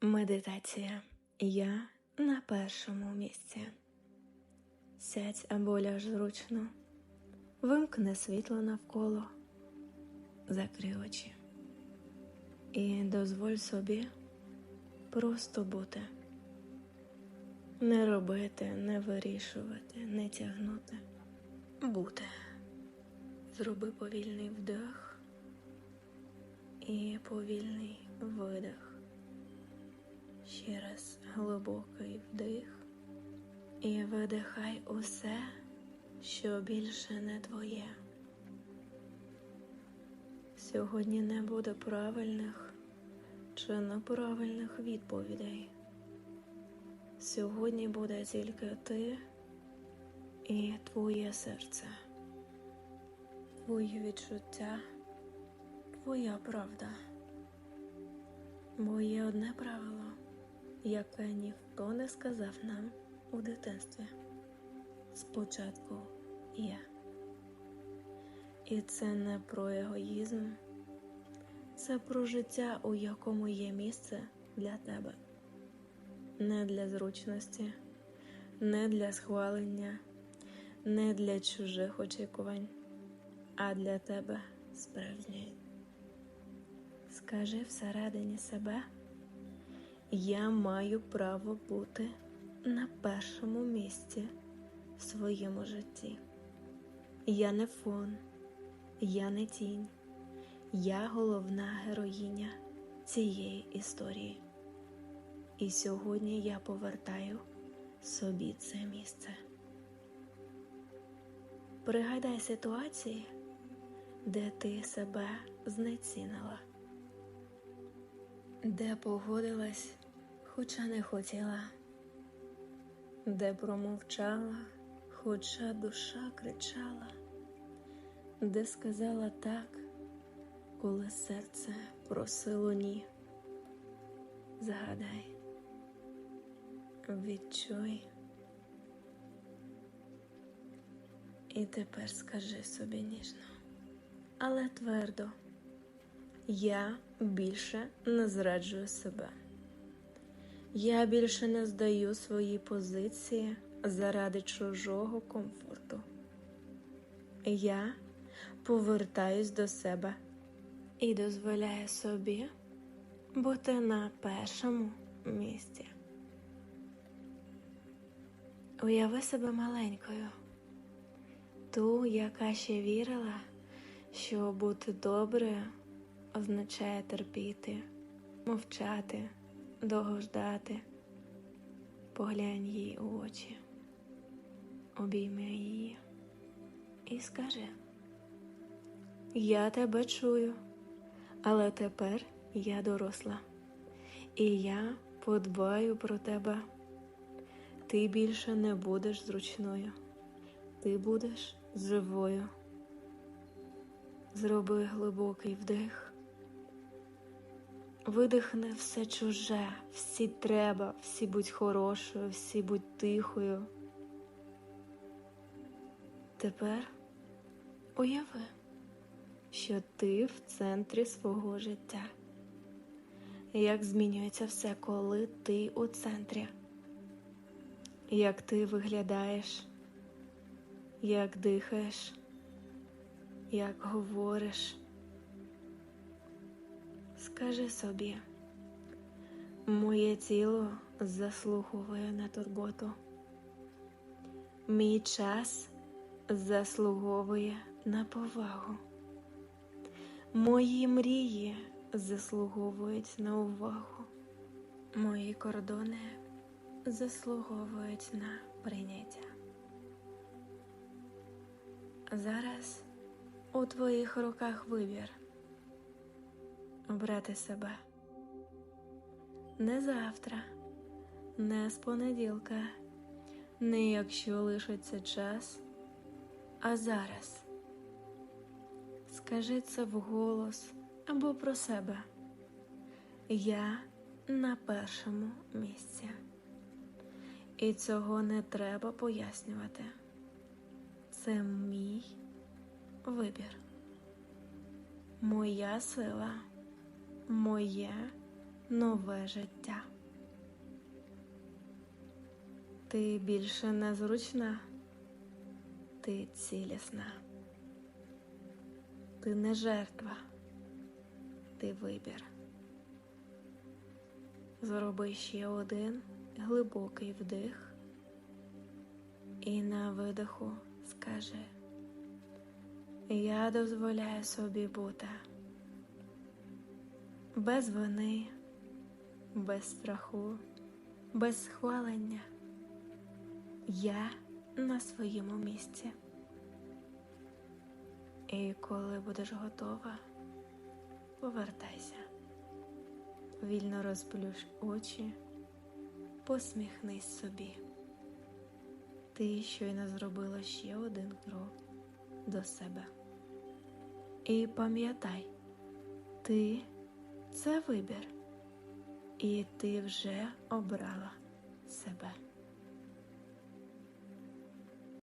Медитація. Я на першому місці. Сядь або ляж зручно. Вимкни світло навколо. Закрий очі. І дозволь собі просто бути. Не робити, не вирішувати, не тягнути. Бути. Зроби повільний вдих і повільний видих. Ще раз глибокий вдих і видихай усе, що більше не твоє. Сьогодні не буде правильних чи неправильних відповідей. Сьогодні буде тільки ти і твоє серце, твої відчуття, твоя правда. Бо є одне правило, яке ніхто не сказав нам у дитинстві. Спочатку я. І це не про егоїзм, це про життя, у якому є місце для тебе. Не для зручності, не для схвалення, не для чужих очікувань, а для тебе справжньої. Скажи всередині себе, я маю право бути на першому місці в своєму житті. Я не фон, я не тінь, я головна героїня цієї історії. І сьогодні я повертаю собі це місце. Пригадай ситуації, де ти себе знецінила де погодилась, хоча не хотіла, де промовчала, хоча душа кричала, де сказала так, коли серце просило ні. Згадай, відчуй. І тепер скажи собі ніжно, але твердо. Я більше не зраджую себе. Я більше не здаю свої позиції заради чужого комфорту. Я повертаюсь до себе і дозволяю собі бути на першому місці. Уяви себе маленькою, ту, яка ще вірила, що бути доброю означає терпіти, мовчати, довго ждати. Поглянь їй у очі, обійми її і скажи: Я тебе чую, але тепер я доросла, і я подбаю про тебе. Ти більше не будеш зручною, ти будеш живою. Зроби глибокий вдих. Видихни все чуже, всі треба, всі будь хорошою, всі будь тихою. Тепер уяви, що ти в центрі свого життя. Як змінюється все, коли ти у центрі, як ти виглядаєш, як дихаєш, як говориш. Скажи собі, моє тіло заслуговує на турботу, мій час заслуговує на повагу, мої мрії заслуговують на увагу, мої кордони заслуговують на прийняття. Зараз у твоїх руках вибір обрати себе. Не завтра, не з понеділка, не якщо лишиться час, а зараз. Скажи це вголос або про себе. Я на першому місці. І цього не треба пояснювати. Це мій вибір, моя сила моє нове життя. Ти більше не зручна, ти цілісна. Ти не жертва, ти вибір. Зроби ще один глибокий вдих і на видиху скажи. Я дозволяю собі бути без вини, без страху, без схвалення. Я на своєму місці. І коли будеш готова, повертайся, вільно розплющ очі, посміхнись собі. Ти щойно зробила ще один крок до себе. І пам'ятай, ти це вибір, і ти вже обрала себе.